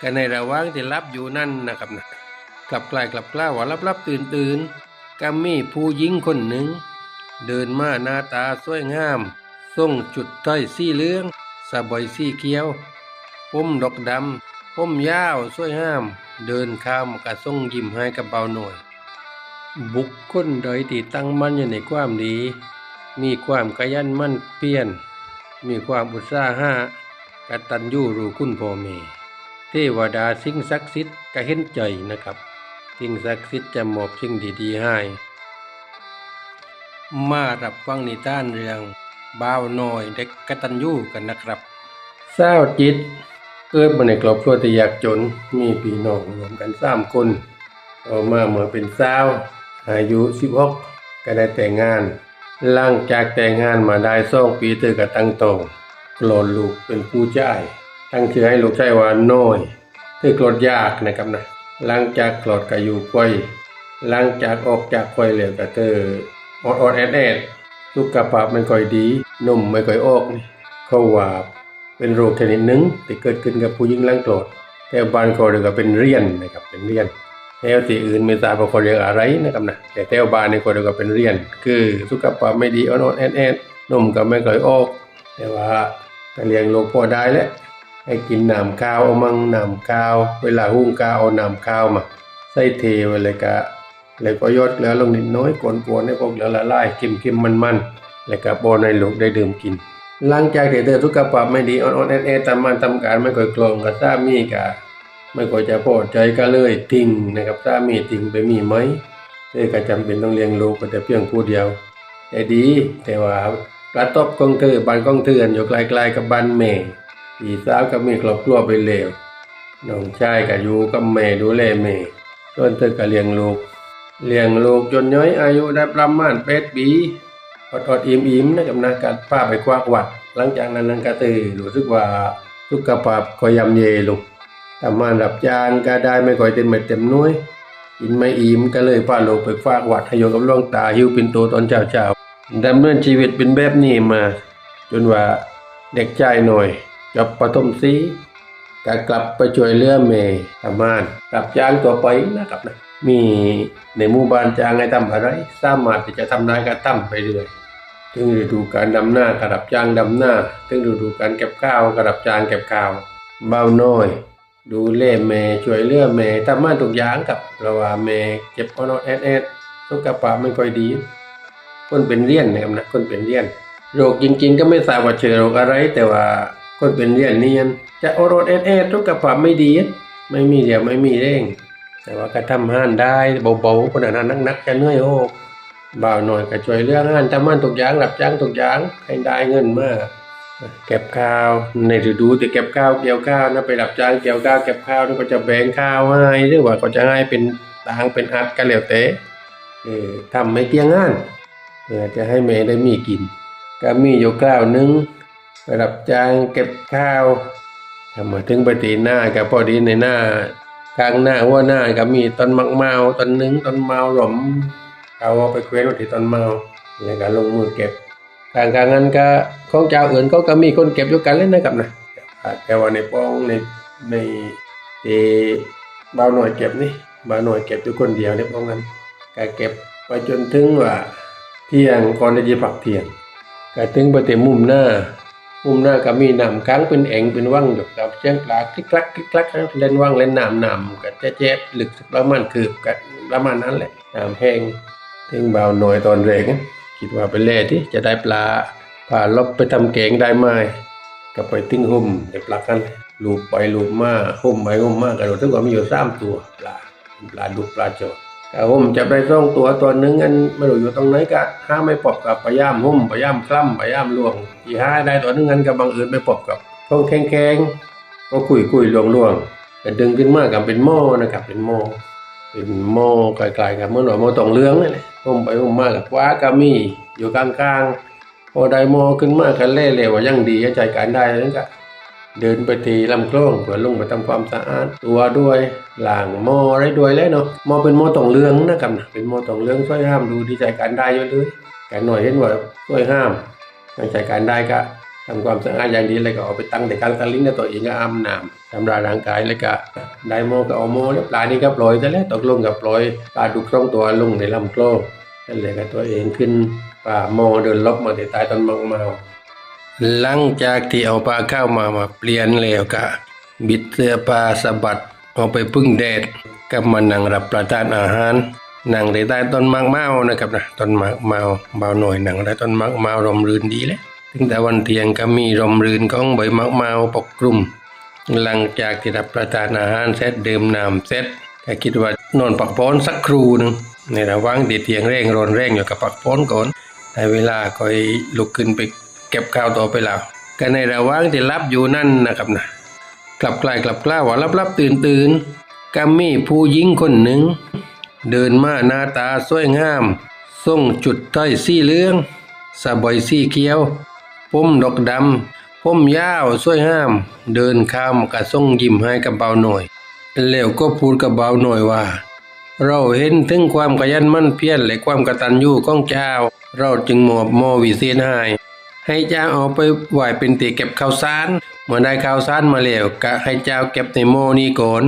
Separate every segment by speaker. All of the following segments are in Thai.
Speaker 1: กันในระหว่างที่รับอยู่นั่นนะครับนะกลับกลายกลับกล้าว่ารับรับตื่นตื่นก็มีผู้หญิงคนหนึ่ง เดินมาหน้าตาสวยงามส่งจุดต้อยสีเหลืองสะบอยสีเขียวผมดอกดำผมยาวสวยงาม เดินข้ามกระส่งยิ้มให้กับเบาหน่อย บุคคลโดยที่ตั้งมั่นอยู่ในความดี มีความขยันมั่นเพียรมีความอุตสาหะกตัญญูรู้คุณพ่อแม่ เทวดาสิ่งศักดิ์สิทธิ์ก็เห็นใจนะครับ สิ่งศักดิ์สิทธิ์จะมอบสิ่งดีๆให้ มารับฟังนิทานเรื่องบ่าวน้อยเด็กกตัญญูกันนะครับเศร้าจิต เกิดมาในครอบครัวที่ยากจนมีพี่น้องรวมกันสามคนต่อมาเมื่อเป็นสาวอายุ16ก็ได้แต่งงานหลังจากแต่งงานมาได้สองปีเธอก็ตั้งโตงโกรธลูกเป็นผู้ชาย ตั้งชื่อให้ลูกชายว่าน้อยเธอกรธยากนะครับนะหลังจากกรธก็อยู่ป่วยหลังจากออกจากป่วยแล้วก็เธออดอดแอดแอดๆสุขภาพไม่ค่อยดีนุ่มไม่ค่อยออกนี่เขาว่าเป็นโรคชนิดหนึ่งที่เกิดขึ้นกับผู้หญิงหลังกรธแถวบ้านเขาเรียกว่าเป็นเรียนนะครับเป็นเรียนแถวที่อื่นไม่ทราบว่าเขาเรียกอะไรนะครับนะแต่แถวบ้านนี่เขาเรียกว่าเป็นเรียน คือสุขภาพไม่ดีอ่อนๆแอนแอนๆนมก็ไม่ค่อยออก แต่ว่าก็เลี้ยงลูกพอได้แล้ว ให้กินน้ำข้าวเอามังน้ำข้าว เวลาหุงข้าวเอาน้ำข้าวมาใส่เทไว้เลยก็เลยก็ยดเหลือลงนิดน้อยกวนๆให้พวกเหลือละลายเค็มๆมันแล้วก็บอนให้ลูกได้ดื่มกิน หลังจากที่เธอสุขภาพไม่ดีอ่อนๆแอนแอนๆทำมันทำการไม่ค่อยคล่องกับสามีก็ไม่ค่อยจะพอใจก็เลยทิ้งนะครับสามีทิ้งไปมีไหมเธอก็จำเป็นต้องเลี้ยงลูกก็แต่เพียงผู้เดียวแต่ดีแต่ว่ากระตบของเธอบ้านของเธออยู่ไกลๆกับบ้านแม่ พี่สาวก็มีครอบครัวไปแล้วน้องชายก็อยู่กับแม่ดูแลแม่ส่วนเธอก็เลี้ยงลูก เลี้ยงลูกจนย้อยอายุได้ประมาณแปดปีอดอดอิ่มอิ่มๆนะครับนะการพาไปควักวัด หลังจากนั้นนั้นก็ตือรู้สึกว่าสุขภาพก็ยำเยลงทำงานรับจางก็ได้ไม่ค่อยเต็มเม็ดเต็มหน้วยกินไม่อิ่มก็เลยพาลูกไปฝากวัดให้โยกับหลวงตาหิวปินโตตอนเช้าเช้าดำเนินชีวิตเป็นแบบนี้มา จนว่าเด็กชายหน่อย จบประถมสีก็กลับไปช่วยเหลือแม่ทำงานรับจ้างตัวไปนะครับนะมีในหมู่บ้านจ้างให้ทำอะไร สามารถที่จะทำได้ก็ทำไปเรื่อยถึงฤดูการดำหน้าก็รับจ้างดำหน้า ถึงฤดูการเก็บข้าวก็รับจ้างเก็บข้าวเบาน้อย ดูแลแม่ช่วยเหลือแม่ทำมาทุกอย่างครับเพราะว่าแม่เจ็บอ่อนๆแอดแอดสุขภาพไม่ค่อยดี คนเป็นเลี้ยนนะครับนะคนเป็นเลี้ยนโรคจริง ๆ ก็ไม่ทราบว่าเชื้อโรคอะไรแต่ว่า คนเป็นเลี้ยนเนียน จะอ่อนๆแอดแอดสุขภาพไม่ดี ไม่มีเดี๋ยวไม่มีเร่ง แต่ว่าก็ทำห้านได้เบาๆคนนั้นนักๆจะเหนื่อยโอกบ่าวหน่อยก็ช่วยเรื่องงานทำมันทุกอย่างรับจ้างทุกอย่างให้ได้เงินมากเก็บข้าวในฤดูที่เก็บข้าวเกี่ยวข้าวนะไปรับจ้างเกี่ยวข้าวเก็บข้าวนี่ก็จะแบ่งข้าวให้หรือว่าก็จะให้เป็นตางเป็นอัดกันแล้วแต่เออทำไม่เที่ยงงานเพื่อจะให้แม่ได้มีกิน ก็มีอยู่ข้าวหนึง ไปรับจ้างเก็บข้าวทำมาถึงไปตีหน้าก็พอดีในหน้ากลางหน้าหัวหน้าก็มีต้นมักเมาต้นนึงต้นเมาหลอมเอาไปเคว้นไว้ที่ต้นเมาแล้วก็ลงมือเก็บทางการงานก็ของเจ้าอื่นเขาก็มีคนเก็บอยู่กันเล่นนะครับนะแต่ว่าในป้องในในที่บ่าวหน่อยเก็บนี่บ่าวหน่อยเก็บอยู่คนเดียวในป้องนั้นก็เก็บไปจนถึงว่าเที่ยงก่อนจะพักเที่ยงก็ถึงไปเต็มมุมหน้า มุมหน้าก็มีน้ำค้างเป็นแอ่งเป็นว่างอยู่กับเชียงปลาคลิกคลักคลิกคลักเล่นว่างเล่นน้ำน้ำก็แจ๊ะๆลึกประมาณคืบกันประมาณนั้นแหละน้ำแห้งถึงเบาหน่อยตอนแรกนะคิดว่าไปเล่ที่จะได้ปลาปลาลบไปทำแกงได้ไหมก็ไปติ้งหุ่มเดี๋ยวปลากันลูบไปลูบมาหุ่มไปหุ่มมากระโดดถึงว่ามีอยู่สามตัวปลาปลาดุกปลาโจด แต่หุ่มจะไปส่งตัวตัวหนึงอันไม่รู้อยู่ตรงไหนก็ห้าไม่ปอบกับพยายามหุ่มพยายามคล่ำพยายามลวงที่ห้าได้ตัวหนึงอันก็บังเอิญไปปอบกับท้องแข็งแข็งๆก็คุยคุยลวงลวงแต่ดึงขึ้นมากับเป็นหม้อนะครับเป็นหม้อเป็นหม้อไกลๆกับเมื่อหนว่าหม้อตองเหลืองนี่แหละหุ่มไปหุ่มมากับว้ากามีอยู่กลางๆพอได้หม้อขึ้นมาคันเล่เร็วว่ายังดีใจการได้นั้นก็ เดินไปทีลำคลองเพื่อลงไปทำความสะอาด ตัวด้วยล้างหม้อได้ด้วยแล้วเนาะหม้อเป็นหม้อตองเลืองนะครับนะเป็นหม้อตองเลืองช่วยห้ามดูดีใจการได้เยอะเลยการหน่อยเห็นว่าช่วยห้ามใจการได้ก็ทำความสะอาดอย่างดีแล้วก็เอาไปตั้งแต่กางตะลิงแล้วตัวเองก็อาบน้ำทำรายร่างกายแล้วก็ได้โมก็เอาโมแล้วปลานี่ก็ปล่อยซะแล้วตกลงกับปล่อยปลาดุกสองตัวลงในลำคลนั่นแหละก็ตัวเองขึ้นป่าโมเดินลบมาที่ใต้ต้นมะเมา หลังจากที่เอาปลาเข้ามามาเปลี่ยนแล้วก็บิดเสื้อปลาสะบัดเอาไปพึ่งแดดก็มานั่งรับประทานอาหารนั่งได้ใต้ต้นมะเมานะครับนะต้นมะเมาเบาหน่อยนั่งได้ต้นมะเมารมรื่นดีแล้วถึงแต่วันเที่ยงก็มีรมรื่นของใบมะเมาปกคลุมหลังจากที่รับประทานอาหารเสร็จดื่มน้ำเสร็จก็คิดว่านอนปักป้อนสักครู่หนึ่งในระหว่างที่เที่ยงแรงรอนแรงอยู่กับปักป้อนก่อนได้เวลาก็ลุกขึ้นไป เก็บข้าวต่อไปแล้วก็ในระหว่างที่รับอยู่นั่นนะครับนะกลับกลายกลับกล้าว่ารับรับตื่นตื่นก็มีผู้หญิงคนหนึ่ง เดินมาหน้าตาสวยงามส่งจุดต้อยสีเหลืองสะบอยสีเขียวผมดอกดำผมยาวสวยงาม เดินข้ามกระส่งยิ้มให้กับเบาหน่อย แล้วก็พูดกับเบาหน่อยว่า เราเห็นถึงความขยันมั่นเพียรและความกระตัญญูของเจ้า เราจึงหมอบมอวิเศษให้ ให้เจ้าเอาไปไหวเป็นตีเก็บข้าวสารเมื่อได้ข้าวสารมาแล้วก็ให้เจ้าเก็บในหม้อนี้ก่อน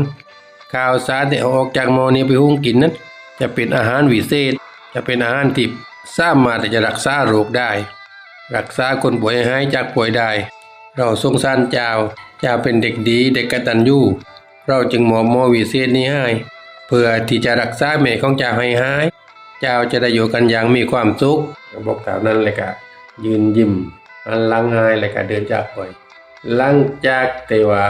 Speaker 1: ข้าวสารที่เอาออกจากหมอนี้ไปหุงกินนั้น จะเป็นอาหารวิเศษ จะเป็นอาหารที่สามารถที่จะรักษาโรคได้ รักษาคนป่วยให้หายจากป่วยได้ เราสงสารเจ้าเจ้าเป็นเด็กดีเด็กกตัญญูเราจึงมอบหมอวิเศษนี้ให้เพื่อที่จะรักษาแม่ของเจ้าให้หาย เจ้าจะได้อยู่กันอย่างมีความสุขบอกกล่าวนั้นเลยก็ ยืนยิ้มอันลังหายเลยก็เดินจากไปหลังจากแต่ว่า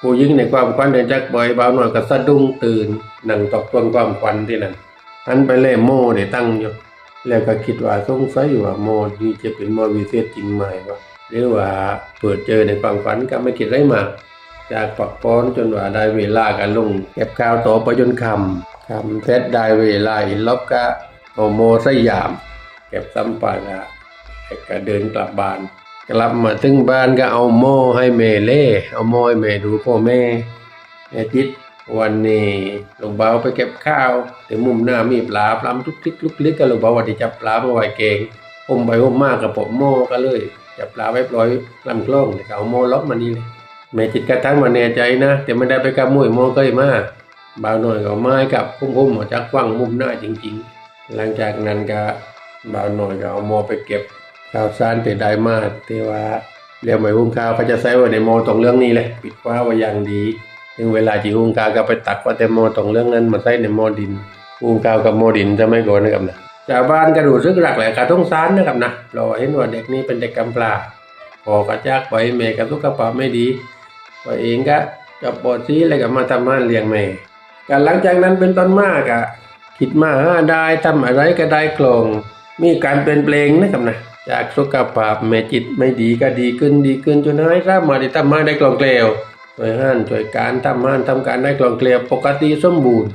Speaker 1: ผู้หญิงในความฝันเดินจากบ่อยเบาหน่อยก็สะดุ้งตื่นนั่งตกตวนความฝันที่นั่นหันไปเล่โมเดี๋ยวตั้งอยู่แล้วก็คิดว่าสงสัยว่าโมนี่จะเป็นโมวิเศษจริงไหมวะหรือว่าเปิดเจอในความฝันก็ไม่คิดไรมากจากปักป้อนจนว่าได้เวลากันลงเก็บข้าวต่อไปจนคำคำเสร็จได้เวลาอีกลบก็เอาโมสยาม เก็บสัมปาระ ก็เดินกลับบ้าน กลับมาถึงบ้านก็เอาหม้อให้แม่เล่ เอาหม้อให้แม่ดูพ่อแม่แม่จิตวันนี้หลวงเบาไปเก็บข้าวแต่มุมหน้ามีปลาปลาทุกทิกลุกลิกก็หลวงเบาว่าที่จับปลามาไว้เกงอมไปอมมากกับผมหม้อก็เลยจับปลาไว้ปล่อยลำคลองแต่เอาหม้อล็อกมานี่เลยแม่จิตกระทั่งมาแน่ใจนะ แต่ไม่ได้ไปกับมุ้ยหม้อก็ยมาบาวหน่อยก็ไม้กับพุ่มๆมาจากฟังมุมหน้าจริง ๆ หลังจากนั้นก็บาวหน่อยก็เอาหม้อไปเก็บ ข่าวสารที่ได้มาที่ว่าเรียกหมายหุงข้าวเขาจะใส่ไว้ในหมตรงเรื่องนี้เลยปิดฟ้าไว้อย่างดีถึงเวลาจีหุงข้าวก็ไปตักว่าแต่หมตรงเรื่องนั้นมาใส่ในหมดินหุงข้าวกับหมดินจะไม่โกนนะครับนะชาวบ้านก็ดูซึกหลักแหละกระต้องสารนะครับนะเราเห็นว่าเด็กนี้เป็นเด็กกำพร้าพอกระจากไปแม่กับสุขภาพไม่ดีตัวเองก็กับปอดซีอะไรกับมาทำงานเลี้ยงแม่กันหลังจากนั้นเป็นต้นมากอะคิดมาหาได้ทำอะไรก็ได้กลงมีการเปลี่ยนแปลงนะครับนะ จากสุขภาพแม่จิตไม่ดีก็ดีขึ้นดีขึ้นจนหายสามารถที่ทำงาได้กลองเกลียวช่วยห้านช่วยการทำงานทำการได้กลองเกลียวปกติสมบูรณ์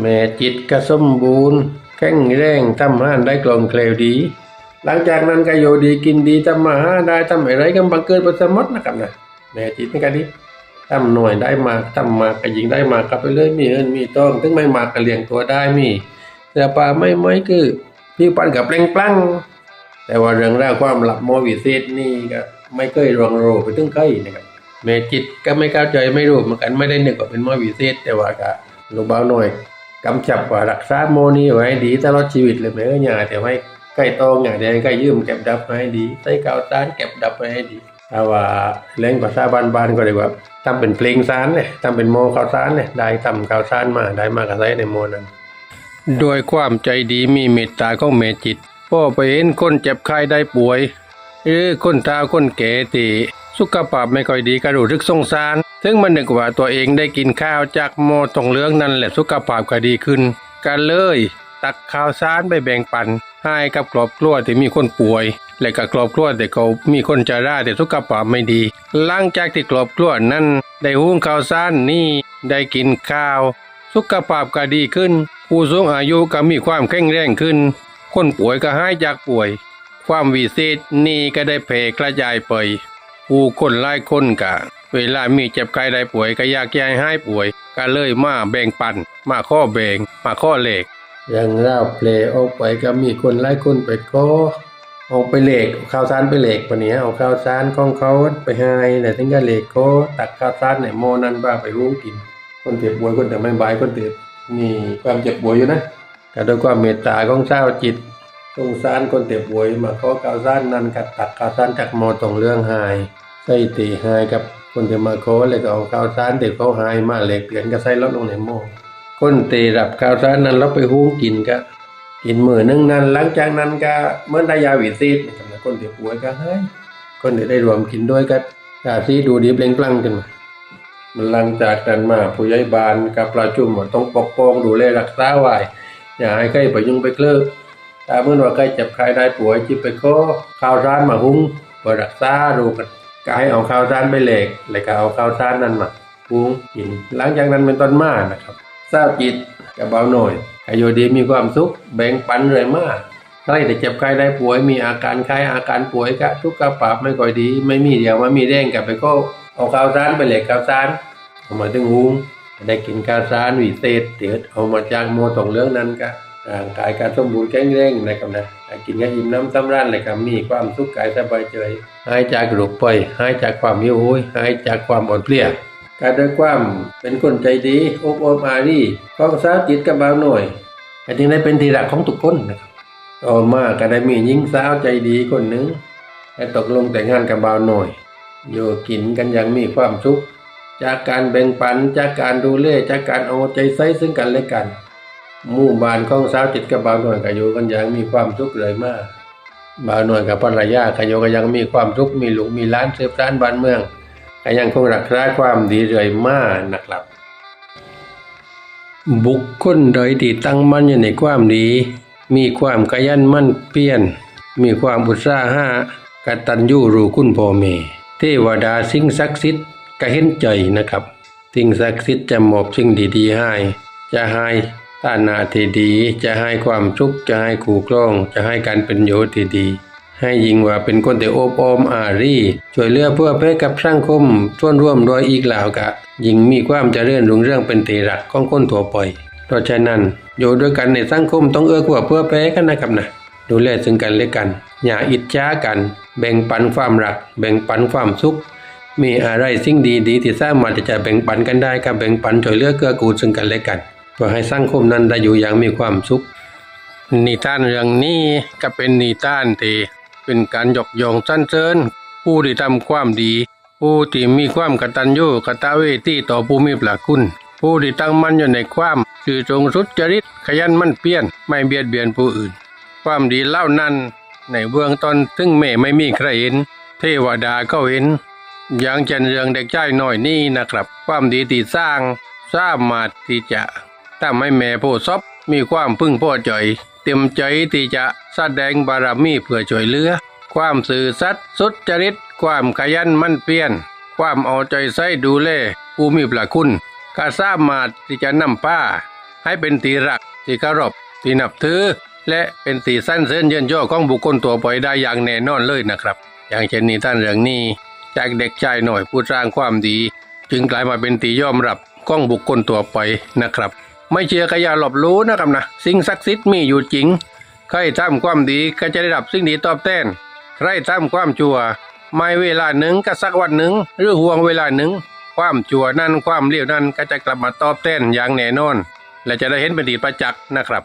Speaker 1: แม่จิตก็สมบูรณ์ แข็งแรงทำงานได้กลองเกลียวดี หลังจากนั้นก็อยู่ดีกินดีทำมาหาได้ทำอะไรก็บังเกิดประสมดนะครับนะแม่จิตนี่ก็ดีทำหน่วยได้มากทำมากก็ยิงได้มากก็ไปเลยมีเงินมีทองถึงไม่มากก็เลี้ยงตัวได้มีเสื้อผ้าไม่ไม่คือพี่ปันกับแปลงปลัง แต่ว่าเรื่องราวความหลับโมวิเศษนี่ก็ไม่เคยรองโรไปถึงใครนะครับเมจิตก็ไม่เข้าใจไม่รู้เหมือนกันไม่ได้นึกว่าเป็นโมวิเศษแต่ว่าก็ลูกเบาหน่อยกำชับว่ารักษาโมนี้ไว้ดีตลอดชีวิตเลยแม่ก็อย่าแต่ไว้ใกล้ตองอย่าแต่ใกล้ยืมเก็บดับไว้ให้ดีใส่กาวสารเก็บดับไว้ให้ดีถ้าว่าเล่งภาษาบ้านๆก็เรียกว่าทำเป็นเพลงสารเนี่ยทำเป็นโมข้าวสารเนี่ยได้ทำข้าวสารมาได้มากระใส่ในโมนั้น โดยความใจดีมีเมตตาของเมจิต พ่อไปเห็นคนเจ็บไข้ได้ป่วยหรือคนตาคนแก่ที่สุขภาพไม่ค่อยดีก็รู้สึกสงสาร ถึงมันนึกว่าตัวเองได้กินข้าวจากหมอตองเหลืองนั่นแหละสุขภาพก็ดีขึ้นก็เลย ตักข้าวสารไปแบ่งปัน ให้กับครอบครัวที่มีคนป่วย และก็ครอบครัวที่เขามีคนจะร่าแต่สุขภาพไม่ดี หลังจากที่ครอบครัวนั้นได้หุงข้าวสารนี่ได้กินข้าว สุขภาพก็ดีขึ้น ผู้สูงอายุก็มีความแข็งแรงขึ้น คนป่วยก็หายจากป่วย ความวิเศษนี่ก็ได้แผ่กระจายไปผู้คนหลายคนกะ เวลามีเจ็บไข้ได้ป่วยก็อยากแก้ให้ป่วย ก็เลยมาแบ่งปัน มาข้อแบ่ง มาข้อเหลขอย่างเล่าเพลออกไปก็มีคนหลายคนไปขอเอาไปเหล็กเอาข้าวสารไปเหล็กปะเนี้ยเอาข้าวสารของเขาไปให้แต่ถึงก็เหล็กเขาตักข้าวสารเนี่ยโมอนั้นบ้าไปรู้กิน คนเจ็บป่วยคนแต่ไม่บายคนเจ็บมีความเจ็บป่วยอยู่นะ แต่ด้วยความเมตตาของเจ้าจิตสงสารคนเจ็บป่วยมาขอข้าวสารนั้นกับตักข้าวสารจากโมอตรงเรื่องหายใส่ตีหายกับคนที่มาขอเลยก็เอาข้าวสารเด็กเขาหายมาเหล็กเปลี่ยนก็ใส่ลดลงในโมอคนตีรับข้าวสารนั้นแล้วไปหุ้งกินก็กินมือนึงนั้น หลังจากนั้นก็เมื่อได้ยาวิซีดนะครับคนที่ป่วยก็ให้คนที่ได้รวมกินด้วยก็กาซีดูดีเปล่งปลั่งขึ้นมามันหลังจากนั้นมาผู้ใหญ่บ้านกับประชุมว่าต้องปกป้องดูแลรักษาไว้ อย่าให้ใครไปยุ่งไปเคลิกถ้าเมื่อว่าใครเจ็บใครได้ป่วยจิบไปขอข้าวสารมาหุงเพื่อรักษาดูกันก็ให้เอาข้าวสารไปเหล็กแล้วก็เอาข้าวสารนั้นมาหุงกิน หลังจากนั้นเป็นต้นมานะครับทราบจิตกับเบาหน่อยอายุดีมีความสุขแบ่งปันเลยมากใครแต่เจ็บใครได้ป่วยมีอาการคล้อาการป่วยก็ทุกข์กระปรับไม่ค่อยดี ไม่มีเดียวไม่มีแรงกลับไปก็เอาข้าวสารไปเหล็กข้าวสารเอามาถึงหุง ได้กินข้าสารวิเศษเดี๋ยวเอามาจากโมตองเรื่องนั้นก็ร่างกายการสมบูรณ์แข็งแรงนะครับนะกินก็อิ่มน้ำสำราญเลยครับมีความสุขกายสบายใจหายจากโรคป่วยหายจากความหิวโหยหายจากความอ่อนเพลียการด้วยความเป็นคนใจดีอบอมอารีของสาวจิตกับบาหน่อยแต่จึงได้เป็นที่รักของทุกคนนะครับต่อมาก็ได้มีหญิงสาวใจดีคนหนึ่งและตกลงแต่งงานกับบาวหน่อย อยู่กินกันอย่างมีความสุข จากการแบ่งปันจากการดูแลจากการเอาใจใส่ซึ่งกันและกันหมู่บ้านของสาวจิตกับบาวหน่อยก็อยู่กันอย่างมีความสุขเลยมากบาวหน่อยกับภรรยาก็อยกันย่างมีความสุขมีลูกมีล้านเสืบสานบ้านเมืองก็ยังคงรักษาความดีเรื่อยมากนะครับ บุคคลใดที่ตั้งมั่นอยู่ในความดี มีความขยันมั่นเพียรมีความอุตสาหะกตัญญูรู้คุณพ่อแม่เทวดาสิ่งศักดิ์สิทธิ์ ก็เห็นใจนะครับสิ่งศักดิ์สิทธิ์จะมอบสิ่งดีๆให้ จะให้ฐานะที่ดี จะให้ความสุข จะให้คู่ครอง จะให้การเป็นอยู่ที่ดี ให้ยิงว่าเป็นคนที่โอบอ้อมอารีช่วยเหลือเพื่อเพื่อกับสังคมส่วนร่วมโดยอีกเหล่ากะ ยิงมีความจเจริญรุ่งเรื่องเป็นตีรักของคนทั่วไปเพราะฉะนั้นอยู่ด้วยกันในสังคมต้องเอื้อเฟื้อเพื่อแพ้กันนะครับนะดูแลซึ่งกันและกัน อย่าอิจฉากัน แบ่งปันความรัก แบ่งปันความสุข มีอะไรสิ่งดีๆที่สามารถที่จะแบ่งปันกันได้ก็แบ่งปันช่วยเหลือเกื้อกูลซึ่งกันและกันเพื่อให้สังคมนั้นได้อยู่อย่างมีความสุขนิทานเรื่องนี้ก็เป็นนิทานที่เป็นการยกย่องสรรเสริญผู้ที่ทำความดี ผู้ที่มีความกตัญญูกตเวทีต่อผู้มีพระคุณ ผู้ที่ตั้งมั่นอยู่ในความคือจงสุดจริตขยันมั่นเพียรไม่เบียดเบียนผู้อื่น ความดีเล่านั้นในเบื้องต้นซึ่งแม่ไม่มีใครเห็น เทวดาก็เห็น อย่างเช่นเรื่องเด็กชายน้อยนี่นะครับ ความดีที่สร้างสามารถที่จะทำให้แม่ผู้ซบมีความพึ่งพอใจ เต็มใจที่จะแสดงบารมีเพื่อช่วยเหลือ ความสื่อสัตย์สุจริต ความขยันมั่นเพียรความเอาใจใส่ดูแลผู้มีพระคุณก็สามารถที่จะนำป้า ให้เป็นตีรักที่เคารพที่นับถือ และเป็นตีสั้นเส้นเยินย่อของบุคคลตัวไปได้อย่างแน่นอนเลยนะครับ อย่างเช่นนิทานเรื่องนี้ จากเด็กชายหน่อยผู้สร้างความดี จึงกลายมาเป็นตียอมรับของบุคคลตัวไปนะครับ ไม่เชื่อก็อย่าหลบรู้นะครับนะสิ่งศักดิ์สิทธิ์มีอยู่จริงใครทำความดีก็จะได้รับสิ่งดีตอบแทนใครทำความชั่วไม่เวลาหนึ่งก็สักวันหนึ่งหรือห่วงเวลาหนึ่งความชั่วนั้นความเลี้ยวนั้นก็จะกลับมาตอบแทนอย่างแน่นอน และจะได้เห็นเป็นดีประจักษ์นะครับ